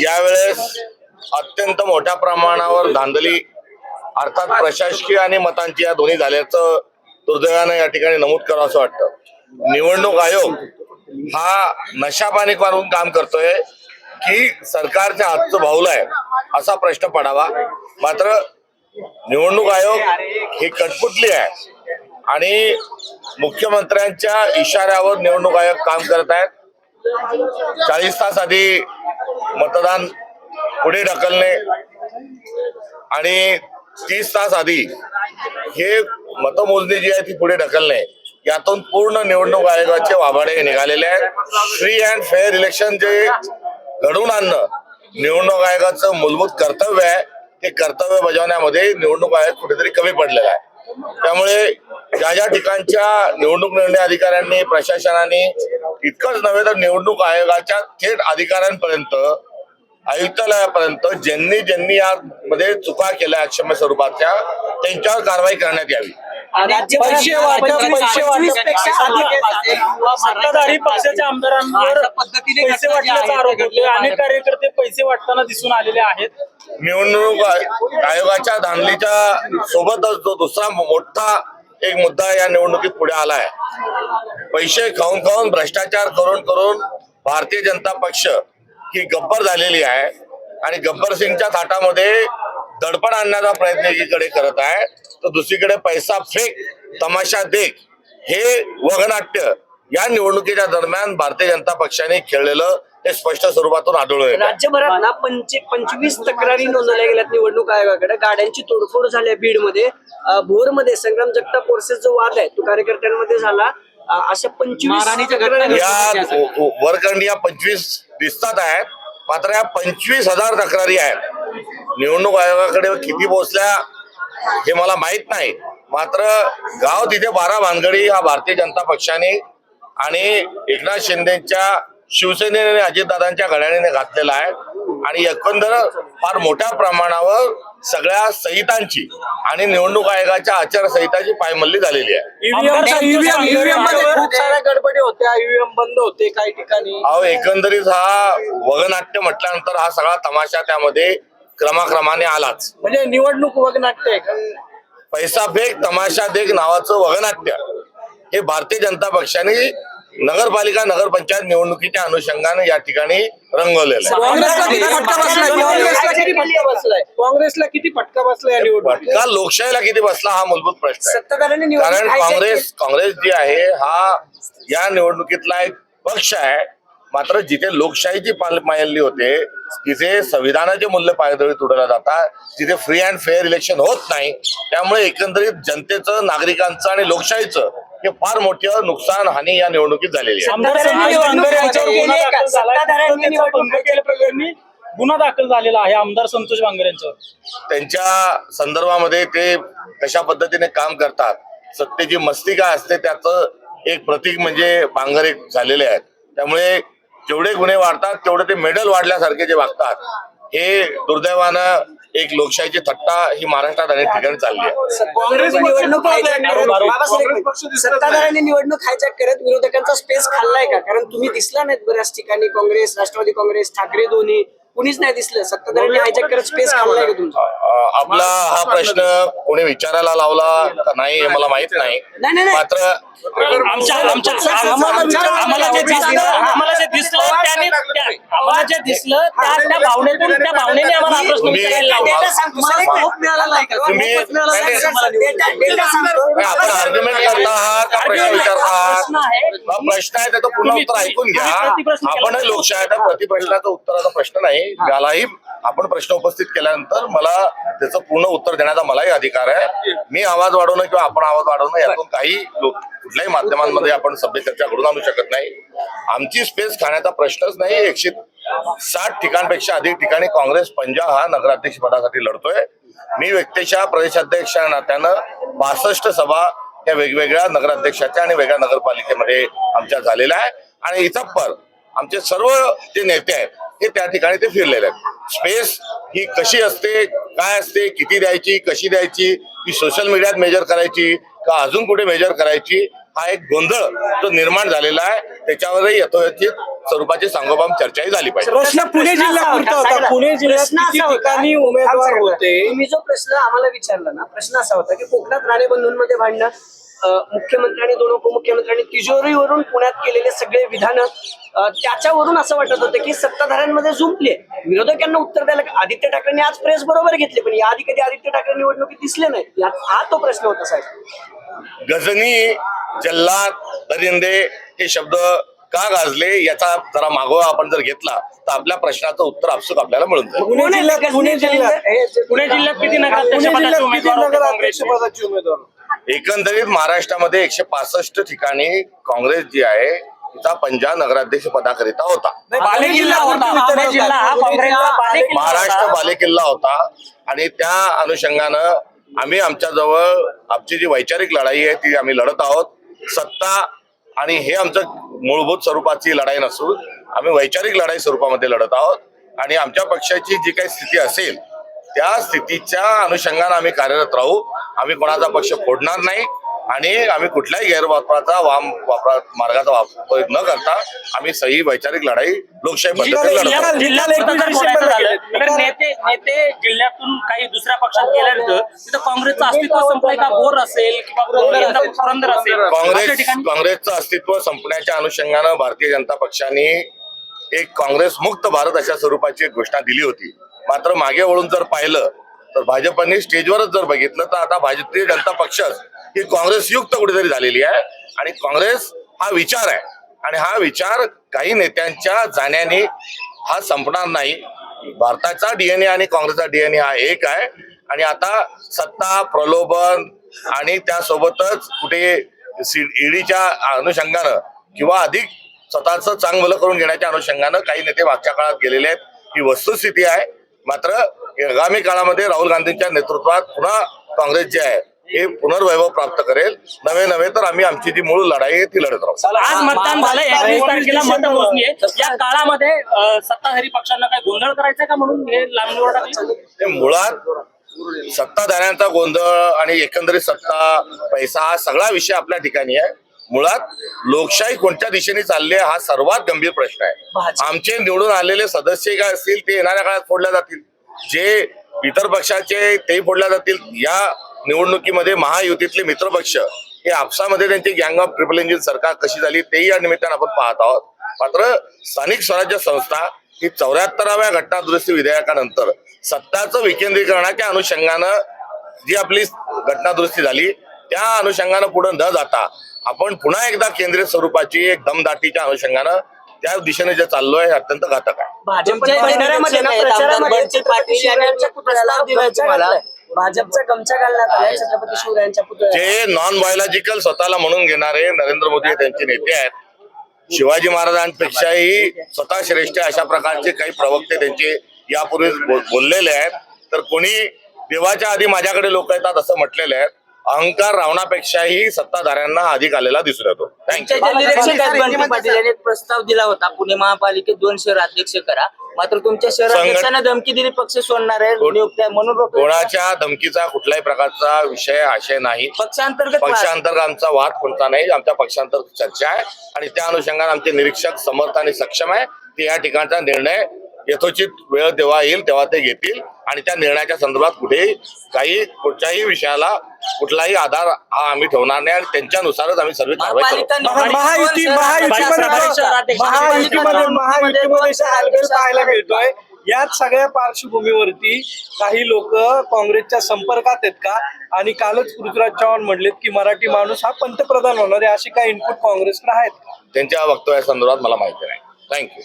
यावेळेस अत्यंत मोठ्या प्रमाणावर धांदली अर्थात प्रशासकीय आणि मतांची या दोन्ही झाल्याचं दुर्दैवानं या ठिकाणी नमूद करावं असं वाटतं. निवडणूक आयोग हा नशापाणी मारून काम करतोय की सरकारच्या हातचं भाऊल आहे असा प्रश्न पडावा. मात्र निवडणूक आयोग ही कटपुटली आहे आणि मुख्यमंत्र्यांच्या इशाऱ्यावर निवडणूक आयोग काम करत आहेत. चाळीस तास आधी मतदान पुढे ढकलणे. आणि तीस तास आधी हे मतमोजणी जी आहे ती पुढे ढकलणे. यातून पूर्ण निवडणूक आयोगाचे वाभाडे निघालेले आहेत. फ्री अँड फेअर इलेक्शन जे घडवून आणणं निवडणूक आयोगाचं मूलभूत कर्तव्य आहे ते कर्तव्य बजावण्यामध्ये निवडणूक आयोग कुठेतरी कमी पडलेला आहे. त्यामुळे ज्या ज्या ठिकाणच्या निवडणूक निर्णय अधिकाऱ्यांनी प्रशासनाने इतकंच नव्हे तर निवडणूक आयोगाच्या थेट अधिकाऱ्यांपर्यंत आयुक्तालयापर्यंत ज्यांनी ज्यांनी यामध्ये चुका केल्या अक्षम्य स्वरूपाच्या त्यांच्यावर कारवाई करण्यात यावी. पैसे वाटप पैसे वाटप. सत्ताधारी पक्षाच्या आमदारांवर पैसे वाटण्याचा आरोप होते अनेक कार्यकर्ते पैसे वाटताना दिसून आलेले आहेत. निवडणूक आय- आयोगाच्या धांदलीच्या सोबतच जो दुसरा मोठा एक मुद्दा या निवडणुकीत पुढे आलाय. पैसे खाऊन खाऊन भ्रष्टाचार करून करून भारतीय जनता पक्ष ही गब्बर झालेली आहे. आणि गब्बर सिंगच्या थाटामध्ये दडपण आणण्याचा प्रयत्न एकीकडे करत आहे. तर दुसरीकडे पैसा फेक तमाशा देख. हे वगनाट्य या निवडणुकीच्या दरम्यान भारतीय जनता पक्षाने खेळलेलं हे स्पष्ट स्वरूपातून आढळून येतं. राज्यभरात ना पंचे पंचवीस तक्रारी नोंदवल्या गेल्यात निवडणूक आयोगाकडे. गाड्यांची तोडफोड झाली आहे बीडमध्ये. भोरमध्ये संग्राम जगताप वर्सेस जो वाद आहे तो कार्यकर्त्यांमध्ये झाला. अशा पंचवीस या व- वरखंड या पंचवीस दिसतात आहेत. मात्र या पंचवीस हजार तक्रारी आहेत. निवडणूक आयोगाकडे किती पोहोचल्या? हे मला माहीत नाही. मात्र गाव तिथे बारा भानगडी हा भारतीय जनता पक्षाने आणि एकनाथ शिंदेच्या शिवसेनेने आणि अजितदादांच्या घड्याळीने घातलेला आहे. आणि एकंदर फार मोठ्या प्रमाणावर सगळ्या संहितांची आणि निवडणूक आयोगाच्या आचारसंहिताची पायमल्ली झालेली आहे. ईव्हीएम ईव्हीएममध्ये खूप साऱ्या गडबडी होत्या ईव्हीएम बंद होते काही ठिकाणी. अहो एकंदरीत हा वगनाट्य म्हटल्यानंतर हा सगळा तमाशा त्यामध्ये क्रमाक्रमाने आलाच म्हणजे निवडणूक वगनाट्य आहे का? पैसा फेक तमाशा देख नावाचं वगनाट्य. हे भारतीय जनता पक्षाने नगरपालिका नगरपंचायत निवडणुकीच्या अनुषंगाने या ठिकाणी रंगवलेलं आहे. काँग्रेसला किती फटका बसलाय? काँग्रेसला किती फटका बसलाय? काँग्रेसला किती फटका बसलाय या निवडणुकीत? का लोकशाहीला किती बसला हा मूलभूत प्रश्न आहे. सत्ताधाऱ्यांनी कारण निवडणूक काँग्रेस काँग्रेस जी आहे हा या निवडणुकीतला एक पक्ष आहे. मात्र जिथे लोकशाहीची पाल पायलली होते तिथे संविधानाचे मूल्य पायदळी तुडवल्या जातात तिथे फ्री अँड फेअर इलेक्शन होत नाही त्यामुळे एकंदरीत जनतेचं नागरिकांचं आणि लोकशाहीचं हे फार मोठं नुकसान हानी या निवडणुकीत झालेली आहे. गुन्हा? दाखल गुन्हा झालेला आहे आमदार संतोष बांगर यांच्यावर त्यांच्या संदर्भामध्ये ते कशा पद्धतीने काम करतात सत्तेची मस्ती काय असते त्याचं एक प्रतीक म्हणजे बांगर एक झालेले आहेत. त्यामुळे जेवढे गुन्हे वाढतात तेवढे ते मेडल वाढल्यासारखे जे वागतात हे दुर्दैवानं एक लोकशाहीची थट्टा ही महाराष्ट्रात अनेक ठिकाणी चालली आहे. काँग्रेस निवडणूक. सत्ताधाऱ्यांनी निवडणूक हायजॅक करत विरोधकांचा स्पेस खाल्लाय का? कारण तुम्ही दिसला नाहीत बऱ्याच ठिकाणी काँग्रेस राष्ट्रवादी काँग्रेस ठाकरे दोन्ही. कुणीच नाही दिसलं. सत्ताधाऱ्यांनी हायजॅक करत स्पेस खाल्लाय का तुमचा? आपला हा प्रश्न कोणी विचारायला लावला नाही हे मला माहीत नाही. नाही, नाही, नाही. मात्र आमच्या आमच्या आम्हाला आम्हाला जे दिसलं आम्हाला जे दिसलं त्याने त्या- आम्हाला जे दिसलं त्या त्या भावनेतून त्या भावनेने आम्हाला हा प्रश्न तुम्ही- विचारायला लावला. डेटा सांगतो सर, खूप मिळाला नाही का? तुम्ही- खूप मिळाला नाही का? नाही, डेटा डेटा सांगतो. नाही, आपण आर्ग्युमेंट करता आहात का प्रश्न विचारता आहात. प्रश्न आहे. हा प्रश्न आहे त्याचं पुन्हा उत्तर ऐकून घ्या. तुम्ही प्रतिप्रश्न केला. आपण लोकशाही आहे प्रतिप्रश्नाचं उत्तराचा प्रश्न नाही. यालाही आपण प्रश्न उपस्थित केल्यानंतर मला त्याचं पूर्ण उत्तर देण्याचा मलाही अधिकार आहे. मी आवाज वाढवणं किंवा आपण आवाज वाढवणं यातून काही लोक कुठल्याही माध्यमांमध्ये आपण सभ्य चर्चा करून आणू शकत नाही. आमची स्पेस खाण्याचा प्रश्नच नाही. एकशे साठ ठिकाणपेक्षा अधिक ठिकाणी काँग्रेस पंजा हा नगराध्यक्ष पदासाठी लढतोय. मी व्यक्तीच्या प्रदेशाध्यक्ष नात्यानं बासष्ट सभा या वेगवेगळ्या नगराध्यक्षाच्या आणि वेगळ्या नगरपालिकेमध्ये आमच्या झालेल्या आहे. आणि इथपर आमचे सर्व जे नेते आहेत हे त्या ठिकाणी ते फिरलेले आहेत. स्पेस ही कशी असते काय असते किती द्यायची कशी द्यायची ती सोशल मीडियात मेजर करायची का अजून कुठे मेजर करायची हा एक गोंधळ तो निर्माण झालेला आहे. त्याच्यावरही यथोचित स्वरूपाची सांगोपाम चर्चाही झाली पाहिजे. प्रश्न पुणे होता पुणे ठिकाणी उमेदवार होते. तुम्ही जो प्रश्न आम्हाला विचारला ना प्रश्न असा होता की कोकणात राणेबंधूंमध्ये भांडणं अं, मुख्यमंत्र्यांनी दोन उपमुख्यमंत्र्यांनी तिजोरीवरून पुण्यात केलेले सगळे विधान त्याच्यावरून असं वाटत होतं की सत्ताधाऱ्यांमध्ये जुंपले विरोधकांना उत्तर द्यायला आदित्य ठाकरेंनी आज प्रेस बरोबर घेतले पण याआधी कधी आदित्य ठाकरे निवडणुकीत दिसले नाही यात हा तो प्रश्न होता साहेब. गजनी जल्लाद दरिंदे हे शब्द का गाजले याचा जरा मागोवा आपण जर घेतला तर आपल्या प्रश्नाचं उत्तर आपसूक आपल्याला मिळून जाईल. पुणे जिल्ह्यात पुणे जिल्ह्यात पुणे जिल्ह्यात किती नगराध्यक्ष पदाचे उमेदवार एकंदरीत महाराष्ट्रामध्ये एकशे पासष्ट ठिकाणी काँग्रेस जी आहे तिचा पंजाब नगराध्यक्ष पदाकरिता होता. हा महाराष्ट्र होता. बालेकिल्ला होता. आणि त्या अनुषंगानं आम्ही आमच्या जवळ आमची जी वैचारिक लढाई आहे ती आम्ही लढत आहोत. सत्ता आणि हे आमचं मूलभूत स्वरूपाची लढाई नसून आम्ही वैचारिक लढाई स्वरूपामध्ये लढत आहोत. आणि आमच्या पक्षाची जी काही स्थिती असेल त्या स्थितीच्या अनुषंगानं आम्ही कार्यरत राहू. आम्ही कोणाचा पक्ष फोडणार नाही आणि आम्ही कुठल्याही गैरवापराचा वाम वापरा मार्गाचा वापर न करता आम्ही सही वैचारिक लढाई लोकशाही नेते नेते जिल्ह्यातून काही दुसऱ्या पक्षात गेल्यानंतर तिथं काँग्रेसचं अस्तित्व संपलंय का? बोर असेल किंवा काँग्रेस ठिकाणी काँग्रेसचं अस्तित्व संपण्याच्या अनुषंगानं भारतीय जनता पक्षाने एक काँग्रेस मुक्त भारत अशा स्वरूपाची एक घोषणा दिली होती. मात्र मागे वळून जर पाहिलं तर भाजपाने स्टेजवरच जर बघितलं तर आता भारतीय जनता पक्षच ही काँग्रेस युक्त कुठेतरी झालेली आहे. आणि काँग्रेस हा विचार आहे. आणि हा विचार काही नेत्यांच्या जाण्याने हा संपणार नाही. भारताचा डीएनए आणि काँग्रेसचा डीएनए हा एक आहे. आणि आता सत्ता प्रलोभन आणि त्यासोबतच कुठे ईडीच्या अनुषंगानं किंवा अधिक स्वतःच चांगलं करून घेण्याच्या अनुषंगानं काही नेते मागच्या काळात गेलेले आहेत. ही वस्तुस्थिती आहे. मात्र आगामी काळामध्ये राहुल गांधींच्या नेतृत्वात पुन्हा काँग्रेस जे आहे हे पुनर्वैभव प्राप्त करेल. नवे नवे तर आम्ही आमची जी मूळ लढाई आहे ती लढत राहू. आज मतदान झालं एकवीस तारखेला मतमोजणी आहे. या काळामध्ये सत्ताधारी पक्षांना काय गोंधळ करायचा का म्हणून हे लांबणीवर मुळात सत्ताधाऱ्यांचा गोंधळ आणि एकंदरीत सत्ता पैसा हा सगळा विषय आपल्या ठिकाणी आहे. मुळात लोकशाही कोणत्या दिशेने चालली आहे हा सर्वात गंभीर प्रश्न आहे. आमचे निवडून आलेले सदस्य काय असतील ते येणाऱ्या काळात फोडल्या जातील. जे इतर पक्षाचे ते फोडल्या जातील या निवडणुकीमध्ये महायुतीतले मित्रपक्ष हे आपसामध्ये त्यांची गँग ऑफ ट्रिपल इंजिन सरकार कशी झाली तेही या निमित्तानं आपण पाहत आहोत. मात्र स्थानिक स्वराज्य संस्था ही चौऱ्याहत्तराव्या घटनादुरुस्ती विधेयकानंतर सत्ताचं विकेंद्रीकरणाच्या अनुषंगानं जी आपली घटनादुरुस्ती झाली त्या अनुषंगानं पुढे न जाता आपण पुन्हा एकदा केंद्रीय स्वरूपाची एक दमदाटीच्या अनुषंगानं त्या दिशेने जे चाललोय हे अत्यंत घातक आहे. भाजपच्या प्रचारामध्ये ना, प्रचारामध्ये छत्रपती शिवरायांच्या पुतळ्याला गमछा घातलाय. भाजपचा गमछा घालण्यात आलाय छत्रपती शिवरायांच्या पुतळ्याला. जे नॉन बायोलॉजिकल स्वतःला म्हणून घेणारे नरेंद्र मोदी हे त्यांचे नेते आहेत. शिवाजी महाराजांपेक्षाही स्वतः श्रेष्ठ अशा प्रकारचे काही प्रवक्ते त्यांचे यापूर्वी बोललेले आहेत. तर कोणी देवाच्या आधी माझ्याकडे लोक येतात असं म्हटलेले आहेत. अहंकार रावणापेक्षाही सत्ताधाऱ्यांना अधिक आलेला दिसून येतो. थँक्यू तुमच्या जे निरीक्षक आहेत बंटी पाटील यांनी एक प्रस्ताव दिला होता पुणे महापालिकेत दोन शहर अध्यक्ष करा. मात्र तुमच्या शहराध्यक्षांना धमकी दिली पक्ष सोडणार आहे नियुक्त्या म्हणून. कोणाच्या धमकीचा कुठल्याही प्रकारचा विषय आशय नाही. पक्षांतर्गत. पक्षांतर्गत आमचा वाद कोणता नाही आमच्या पक्षांतर्गत चर्चा आहे. आणि त्या अनुषंगाने आमचे निरीक्षक समर्थ आणि सक्षम आहे. ते या ठिकाणचा निर्णय यथोचित वेळ तेव्हा येईल तेव्हा ते घेतील. आणि त्या निर्णयाच्या संदर्भात कुठेही काही कुठच्याही विषयाला कुठलाही आधार हा आम्ही ठेवणार नाही आणि त्यांच्यानुसारच आम्ही सर्व कारवाई करू. महायुती महायुतीमध्ये महायुतीमध्ये महायुतीमध्ये आंदोलन पाहायला मिळतोय. याच सगळ्या पार्श्वभूमीवरती काही लोक काँग्रेसच्या संपर्कात आहेत का? आणि कालच पृथ्वीराज चव्हाण म्हणलेत की मराठी माणूस हा पंतप्रधान होणार आहे असे काही इनपुट काँग्रेसकडे आहेत का? त्यांच्या वक्तव्या संदर्भात मला माहिती नाही. थँक्यू